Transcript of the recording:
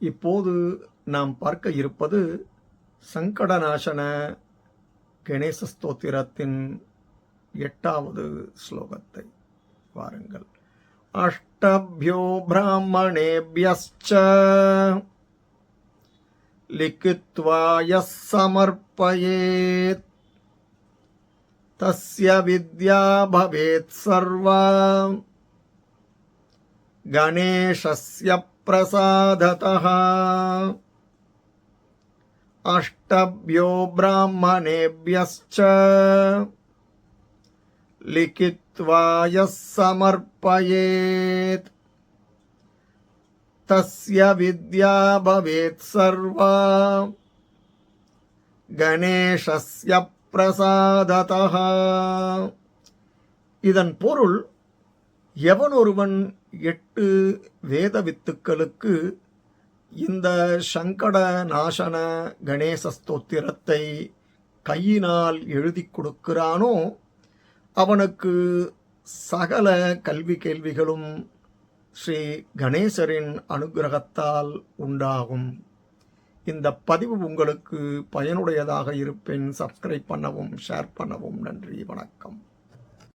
இப்போது நாம் பார்க்க இருப்பது சங்கடநாசன கணேச ஸ்தோத்திரத்தின் எட்டாவது ஸ்லோகத்தை வாருங்கள் அஷ்டபியோ பிராமணேபியஸ்ச लिखित्वा यः समर्पयेत् तस्य विद्या भवेत् सर्वा गणेशस्य प्रसादतः अष्टभ्यो ब्राह्मणेभ्यश्च लिखित्वा यः समर्पयेत् तस्य विद्या भवेत् सर्वा கணேசஸ்ய பிரசாததः இதன் பொருள் எவன் ஒருவன் எட்டு வேத வித்துக்களுக்கு இந்த சங்கட நாசன கணேச ஸ்தோத்திரத்தை கையினால் எழுதி கொடுக்கிறானோ அவனுக்கு சகல கல்வி கேள்விகளும் ஸ்ரீ கணேசரின் அனுகிரகத்தால் உண்டாகும். இந்த பதிவு உங்களுக்கு பயனுடையதாக இருப்பேன். சப்ஸ்கிரைப் பண்ணவும் ஷேர் பண்ணவும். நன்றி வணக்கம்.